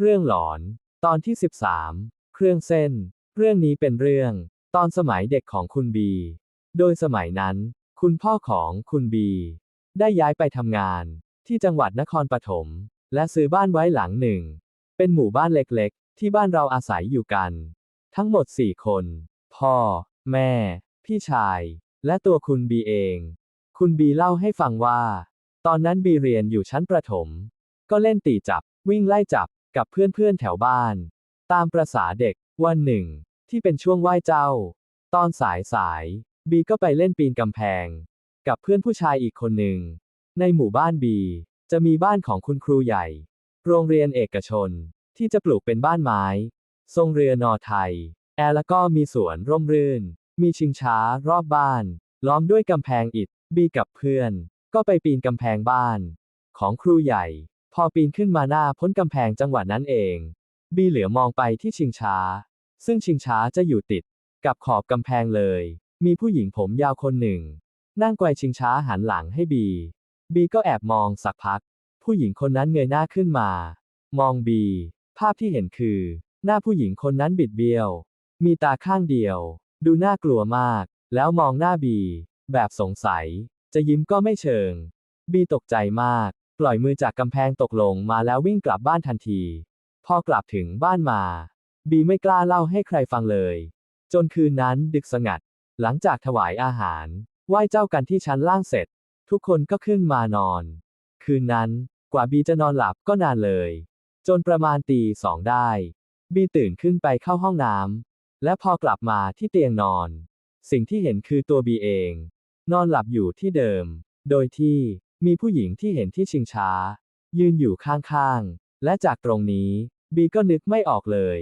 เรื่องหลอน ตอนที่ 13 เครื่องเส้น เรื่องนี้เป็นเรื่อง ตอนสมัยเด็กของคุณบี โดยสมัยนั้น คุณพ่อของคุณบี ได้ย้ายไปทำงาน ที่จังหวัดนครปฐม และซื้อบ้านไว้หลังหนึ่ง เป็นหมู่บ้านเล็กๆ ที่บ้านเราอาศัยอยู่กัน ทั้งหมดสี่คน พ่อ แม่ พี่ชาย และตัวคุณบีเอง คุณบีเล่าให้ฟังว่า ตอนนั้นบีเรียนอยู่ชั้นประถม ก็เล่นตีจับ วิ่งไล่จับ กับเพื่อนๆแถวบ้าน ตามประษาเด็ก วันหนึ่ง ที่เป็นช่วงไหว้เจ้า ตอนสายสายๆบีก็ไปเล่นปีนกำแพง กับเพื่อนผู้ชายอีกคนหนึ่ง ในหมู่บ้านบี จะมีบ้านของคุณครูใหญ่ โรงเรียนเอกชน ที่จะปลูกเป็นบ้านไม้ ทรงเรือนอไทย แอร์แล้วก็มีสวนร่มรื่น มีชิงช้ารอบบ้าน ล้อมด้วยกำแพงอิฐ บีกับเพื่อน ก็ไปปีนกำแพงบ้าน ของครูใหญ่ พอปีนขึ้นมาหน้าพ้นกำแพงจังหวะนั้นเอง บีเหลือมองไปที่ชิงช้า ซึ่งชิงช้าจะอยู่ติด กับขอบกำแพงเลย มีผู้หญิงผมยาวคนหนึ่ง นั่งไกวชิงช้าหันหลังให้บี บีก็แอบมองสักพัก ผู้หญิงคนนั้นเงยหน้าขึ้นมา มองบี ภาพที่เห็นคือ หน้าผู้หญิงคนนั้นบิดเบี้ยว มีตาข้างเดียว ดูน่ากลัวมาก แล้วมองหน้าบี แบบสงสัย จะยิ้มก็ไม่เชิง บีตกใจมาก ปล่อยมือจากกำแพงตกลงมาแล้ววิ่งกลับบ้านทันที พอกลับถึงบ้านมา บีไม่กล้าเล่าให้ใครฟังเลย จนคืนนั้นดึกสงัด หลังจากถวายอาหาร ไหว้เจ้ากันที่ชั้นล่างเสร็จ ทุกคนก็ขึ้นมานอน คืนนั้น กว่าบีจะนอนหลับก็นานเลย จนประมาณตีสองได้ บีตื่นขึ้นไปเข้าห้องน้ำและพอกลับมาที่เตียงนอน สิ่งที่เห็นคือตัวบีเอง นอนหลับอยู่ที่เดิม โดยที่ มีผู้หญิงที่เห็นที่ชิงช้า ยืนอยู่ข้างๆ และจากตรงนี้ บีก็นึกไม่ออกเลย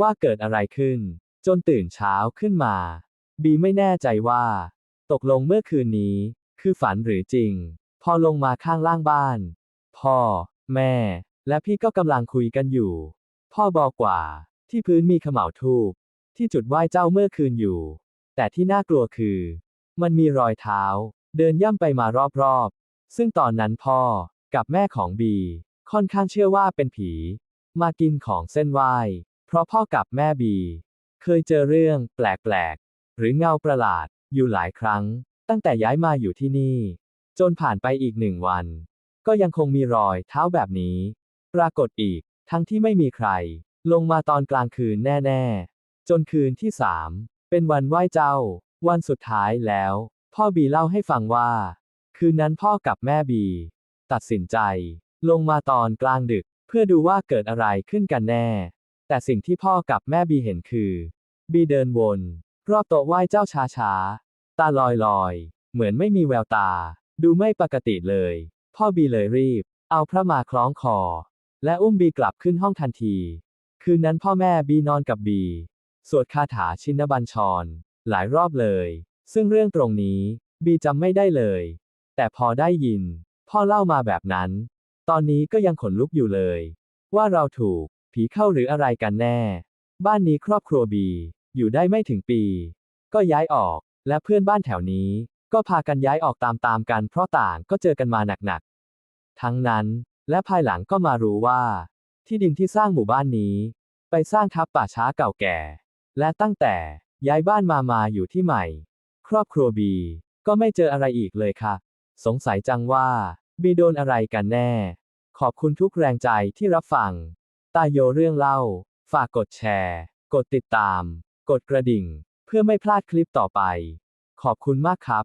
ว่าเกิดอะไรขึ้น จนตื่นเช้าขึ้นมา บีไม่แน่ใจว่า ตกลงเมื่อคืนนี้ คือฝันหรือจริง พอลงมาข้างล่างบ้าน พ่อ แม่ และพี่ก็กำลังคุยกันอยู่ พ่อบอกว่า ที่พื้นมีเขม่าวทูบที่จุดไหว้เจ้าเมื่อคืนอยู่ แต่ที่น่ากลัวคือ มันมีรอยเท้า เดินย่ำไปมารอบๆ ซึ่งตอนนั้นพ่อกับแม่ของบี ค่อนข้างเชื่อว่าเป็นผี มากินของเส้นไหว้ เพราะพ่อกับแม่บี เคยเจอเรื่องแปลกๆ หรือเงาประหลาดอยู่หลายครั้ง ตั้งแต่ย้ายมาอยู่ที่นี่ จนผ่านไปอีกหนึ่งวัน ก็ยังคงมีรอยเท้าแบบนี้ ปรากฏอีกทั้งที่ไม่มีใคร ลงมาตอนกลางคืนแน่ๆ จนคืนที่สามเป็นวันไหว้เจ้า วันสุดท้ายแล้ว พ่อบีเล่าให้ฟังว่า คืนนั้นพ่อกับแม่บี ตัดสินใจ ลงมาตอนกลางดึก เพื่อดูว่าเกิดอะไรขึ้นกันแน่ แต่สิ่งที่พ่อกับแม่บีเห็นคือ บีเดินวน รอบโต๊ะไหว้เจ้าช้าๆตาลอยลอยเหมือนไม่มีแววตา ดูไม่ปกติเลย พ่อบีเลยรีบ เอาพระมาคล้องคอ และอุ้มบีกลับขึ้นห้องทันที คืนนั้นพ่อแม่บีนอนกับบี สวดคาถาชินบัญชร หลายรอบเลย ซึ่งเรื่องตรงนี้ บีจำไม่ได้เลย แต่พอได้ยิน พ่อเล่ามาแบบนั้น ตอนนี้ก็ยังขนลุกอยู่เลย ว่าเราถูก ผีเข้าหรืออะไรกันแน่ บ้านนี้ครอบครัวบี อยู่ได้ไม่ถึงปี ก็ย้ายออก และเพื่อนบ้านแถวนี้ ก็พากันย้ายออกตามๆกัน เพราะต่างก็เจอกันมาหนักๆ ทั้งนั้น และภายหลังก็มารู้ว่า ที่ดินที่สร้างหมู่บ้านนี้ ไปสร้างทับป่าช้าเก่าแก่ และตั้งแต่ย้ายบ้านมามาอยู่ที่ใหม่ ครอบครัวบี ก็ไม่เจออะไรอีกเลยค่ะ สงสัยจังว่า บีโดนอะไรกันแน่ ขอบคุณทุกแรงใจที่รับฟัง ตาโยเรื่องเล่า ฝากกดแชร์ กดติดตาม กดกระดิ่ง เพื่อไม่พลาดคลิปต่อไป ขอบคุณมากครับ